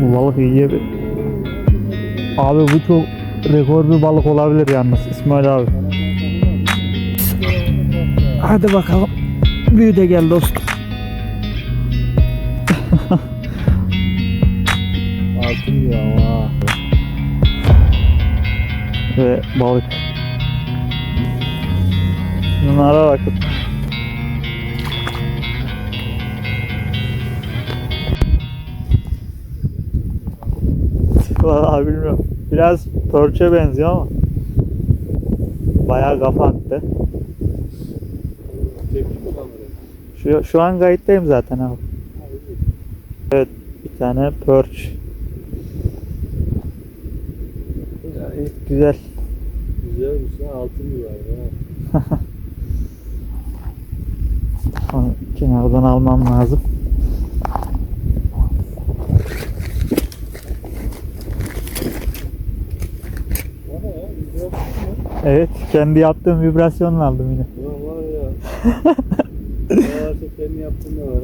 Balık iyiye. Abi bu çok rekor bir balık olabilir yalnız İsmail abi. Hadi bakalım. Büyü de gel dostum. Altın ya ama. Ve balık. Bunlara bakın. Vallahi bilmiyorum. Biraz pörçe benziyor ama. Bayağı kafa attı. Şu, şu an kayıttayım zaten abi. Evet bir tane perch. Gayet güzel. Güzelmiş ha altın gibi var ya. Onu kenardan almam lazım. Ama ya güzel mı? Evet kendi yaptığım vibrasyonla aldım yine. Ya var ya. Ya varsa kendi yaptığın da var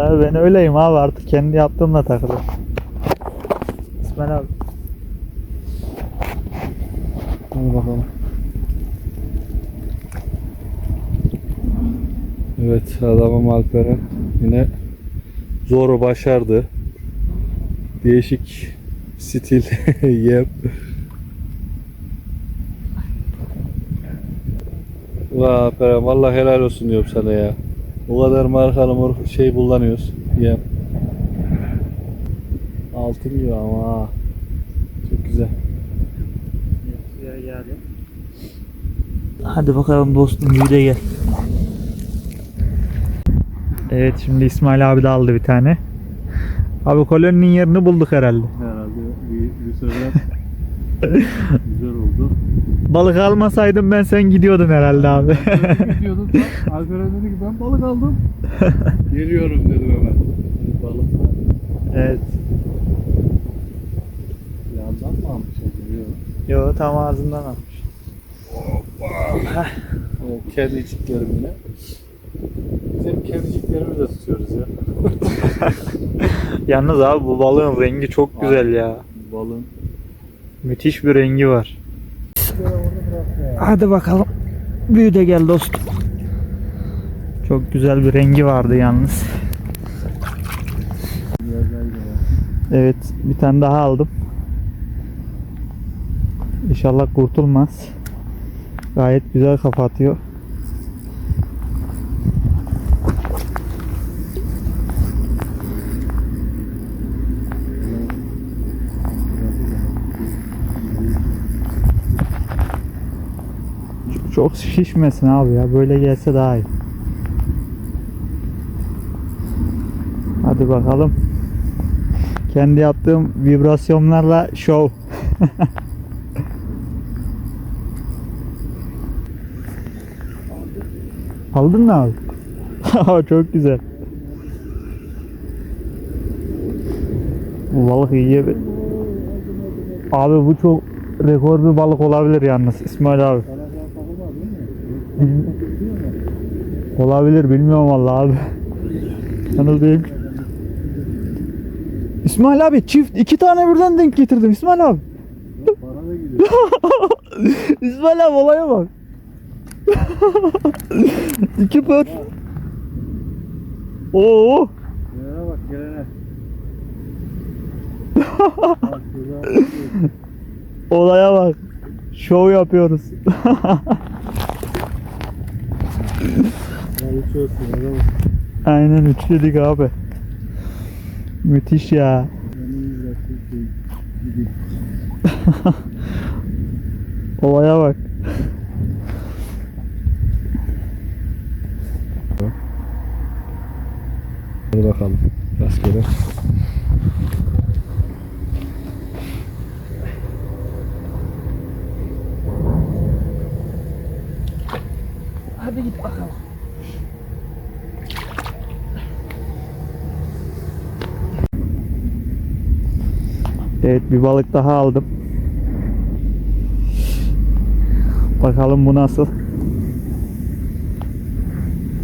ha. Abi ben öyleyim abi artık kendi yaptığımla takılıyorum. İsmail abi. Hadi bakalım. Evet adamım Alperen yine zoru başardı. Değişik stil yem. Vay Alperen vallahi helal olsun diyorum sana ya. O kadar markalı mor- şey kullanıyoruz yem. Altın gibi ama ha. Çok güzel. Hadi bakalım dostum bir de gel. Evet şimdi İsmail abi de aldı bir tane. Abi koloninin yerini bulduk herhalde. Herhalde bir, bir. Balık almasaydım ben sen gidiyordun herhalde abi. Gidiyorduk da Alperen dedi ki ben balık aldım. Geliyorum dedim hemen. Balık evet. yandan mı almış acaba? Yok. Yo tam ağzından almış. Evet, kediciklerim yine. Biz hep kediciklerimizi tutuyoruz ya. Yalnız abi bu balığın rengi çok güzel ya. Balın. Müthiş bir rengi var. Hadi bakalım. Büyü de gel dostum. Çok güzel bir rengi vardı yalnız. Evet bir tane daha aldım. İnşallah kurtulmaz. Gayet güzel kafa atıyor. Çok şişmesin abi ya. Böyle gelse daha iyi. Hadi bakalım. Kendi yaptığım vibrasyonlarla şov. Aldın mı abi? Çok güzel. Balık bir... Abi bu çok rekor bir balık olabilir yalnız İsmail abi. Olabilir bilmiyorum vallahi abi. Yanıldayım. İsmail abi çift iki tane birden denk getirdim İsmail abi. İsmail abi olaya bak. iki pör. Oo. Gelene bak gelene. Olaya bak. Şov yapıyoruz. Aynen üçledik abi. Müthiş ya. Olaya bak. Hadi bakalım. Rastgele. git bakalım. Evet bir balık daha aldım. Bakalım bu nasıl.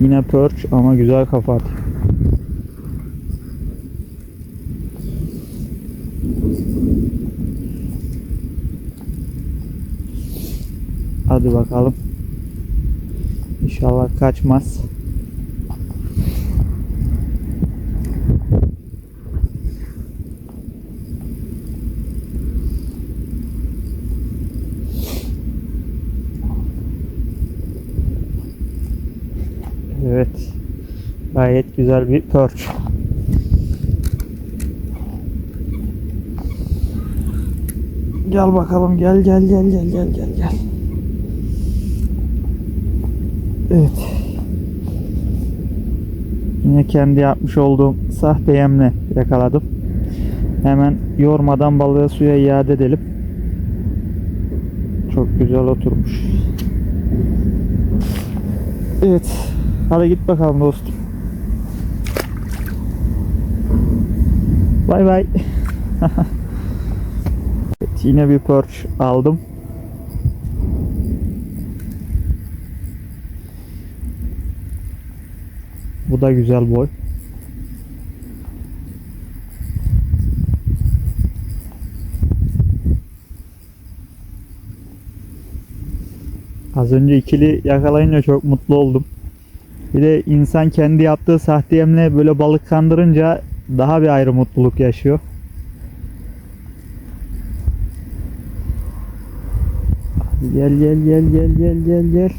Yine perch ama güzel kafa atıyor. Hadi bakalım. İnşallah kaçmaz. Evet. Gayet güzel bir perch. Gel bakalım gel gel gel gel gel gel gel. Yine kendi yapmış olduğum sahte yemle yakaladım. Hemen yormadan balığı suya iade edelim. Çok güzel oturmuş. Evet. Hadi git bakalım dostum. Bay bay. evet, yine bir perch aldım. Bu da güzel boy. Az önce ikili yakalayınca çok mutlu oldum. Bir de insan kendi yaptığı sahte yemle böyle balık kandırınca daha bir ayrı mutluluk yaşıyor. Gel gel gel gel gel gel gel.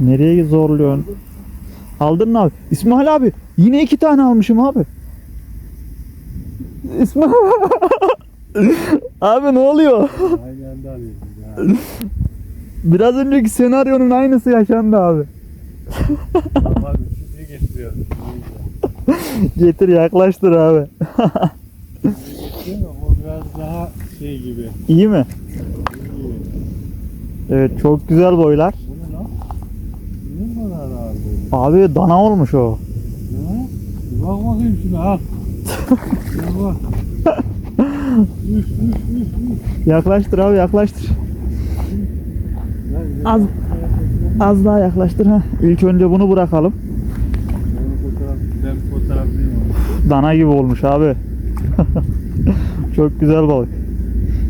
Nereye zorluyorsun? Aldın mı abi? İsmail abi yine iki tane almışım abi. İsmail abi ne oluyor? Biraz önceki senaryonun aynısı yaşandı abi. Getir yaklaştır abi. O biraz daha şey gibi. İyi mi? Evet çok güzel boylar. Bu ne lan? Niye bu kadar ağır böyle? Abi dana olmuş o. Bir bak bakayım şuna al. Şuna bak. Üf üf üf üf. Yaklaştır abi yaklaştır. Az- Az daha yaklaştır ha. İlk önce bunu bırakalım. Dana gibi olmuş abi. çok güzel balık.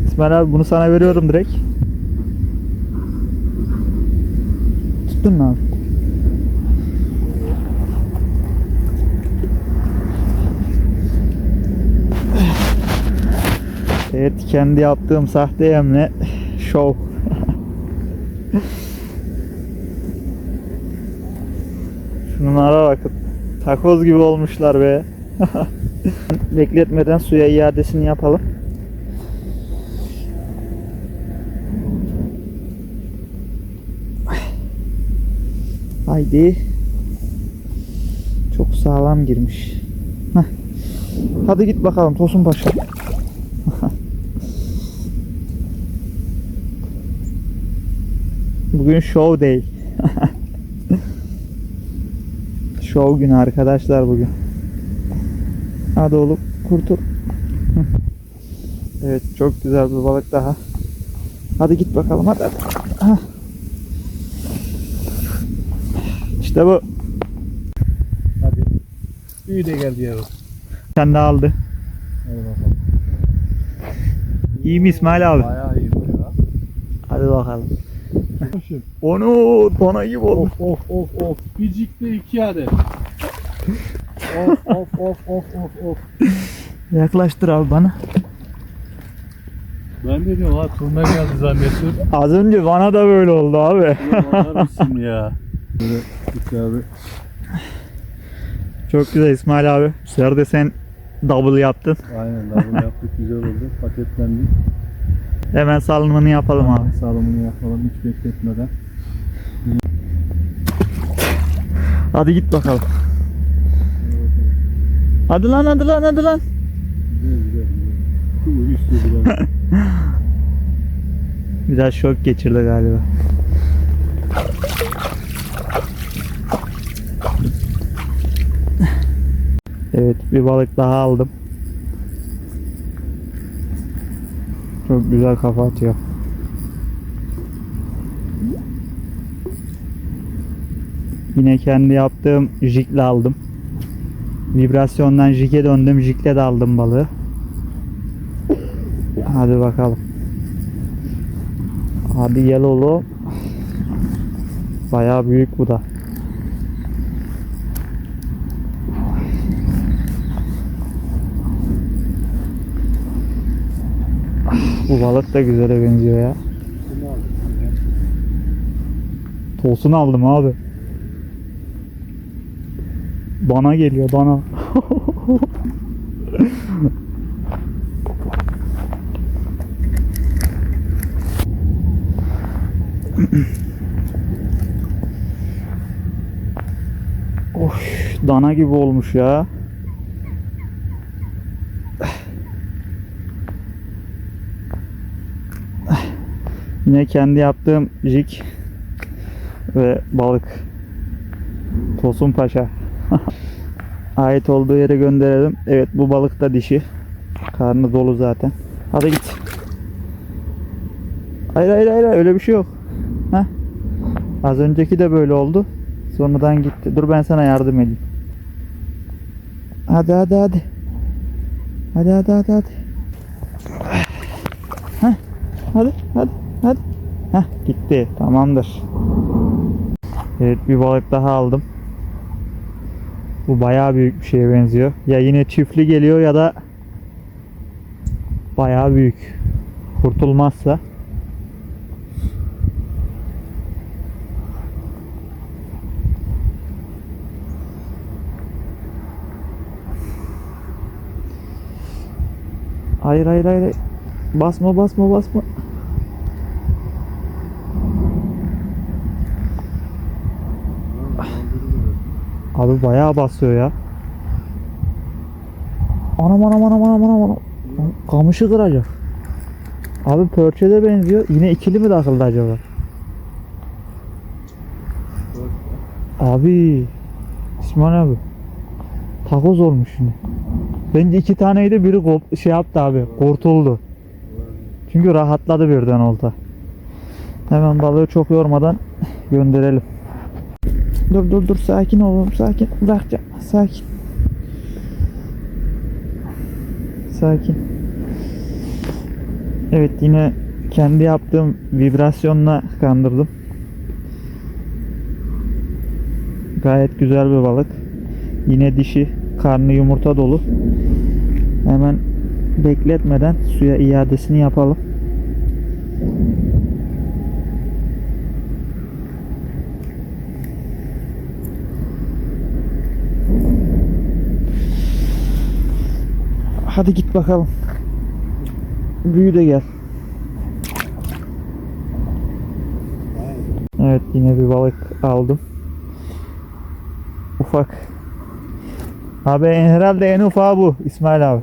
İsmail abi bunu sana veriyorum direkt. Tuttun mu abi? Evet kendi yaptığım sahte yemle şov. Şunlara bakın. Takoz gibi olmuşlar be. Bekletmeden suya iadesini yapalım. Haydi. Çok sağlam girmiş. Heh. Hadi git bakalım Tosun Paşa. Bugün show day. show günü arkadaşlar bugün. Hadi oğlum kurtul. Evet çok güzel bir balık daha. Hadi git bakalım hadi hadi. İşte bu. Hadi. Büyü de geldi yavrum. Sen de aldı. İyi mi İsmail abi? Bayağı iyi bu ya. Hadi bakalım. Onu dona gibi olmuş. Of of of of. Bicikte iki adet. of of of of of of. Yaklaştır abi bana. Ben de diyorum ha turna geldi zannediyorum. Az önce bana da böyle oldu abi. Ulan mısın ya? Böyle git abi. Çok güzel İsmail abi. Bu sefer de sen double yaptın. Aynen bunu yaptık güzel oldu. Paketlendik. Hemen salınımını yapalım abi. Sağlamını yapalım hiç bekletmeden. Hadi git bakalım. Hadi lan hadi lan hadi lan. Biraz şok geçirdi galiba. Evet bir balık daha aldım. Çok güzel kafa atıyor. Yine kendi yaptığım jikle aldım. Vibrasyondan jike döndüm. Jikle de aldım balığı. Hadi bakalım. Hadi gel oğlum. Bayağı büyük bu da. Bu balık da güzele benziyor ya. Tosun aldım abi. Bana geliyor bana. Of, dana gibi olmuş ya. Yine kendi yaptığım jig ve balık. Tosun Paşa. Ait olduğu yere gönderelim. Evet bu balık da dişi. Karnı dolu zaten. Hadi git. Hayır hayır hayır öyle bir şey yok. Heh. Az önceki de böyle oldu. Sonradan gitti. Dur ben sana yardım edeyim. Hadi hadi hadi. Hadi hadi hadi hadi. Heh. Hadi hadi hadi. Heh gitti. Tamamdır. Evet bir balık daha aldım. Bu bayağı büyük bir şeye benziyor. Ya yine çiftli geliyor ya da bayağı büyük. Kurtulmazsa. Hayır hayır hayır. Basma basma basma. Abi bayağı basıyor ya. Anam anam anam anam anam anam. Kamışı kıracak. Abi pörçede benziyor. Yine ikili mi takıldı acaba? Abi. İsmail abi. Takoz olmuş şimdi. Bence iki taneydi biri şey yaptı abi. Kurtuldu. Çünkü rahatladı birden olta. Hemen balığı çok yormadan gönderelim. Dur dur dur sakin oğlum sakin bırakacağım sakin. Sakin. Evet yine kendi yaptığım vibrasyonla kandırdım. Gayet güzel bir balık. Yine dişi, karnı yumurta dolu. Hemen bekletmeden suya iadesini yapalım. Hadi git bakalım. Büyü de gel. Evet yine bir balık aldım. Ufak. Abi herhalde en ufağı bu İsmail abi.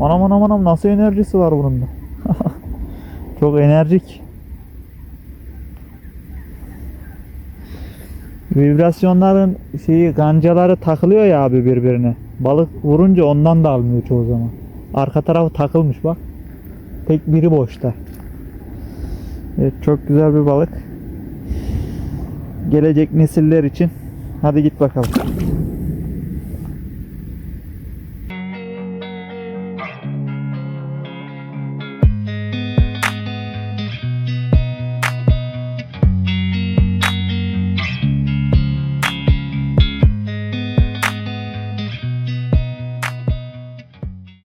Anam anam anam nasıl enerjisi var bunun da. Çok enerjik. Vibrasyonların şeyi gancaları takılıyor ya abi birbirine. Balık vurunca ondan da almıyor çoğu zaman. Arka tarafı takılmış bak. Tek biri boşta. Evet çok güzel bir balık. Gelecek nesiller için. Hadi git bakalım.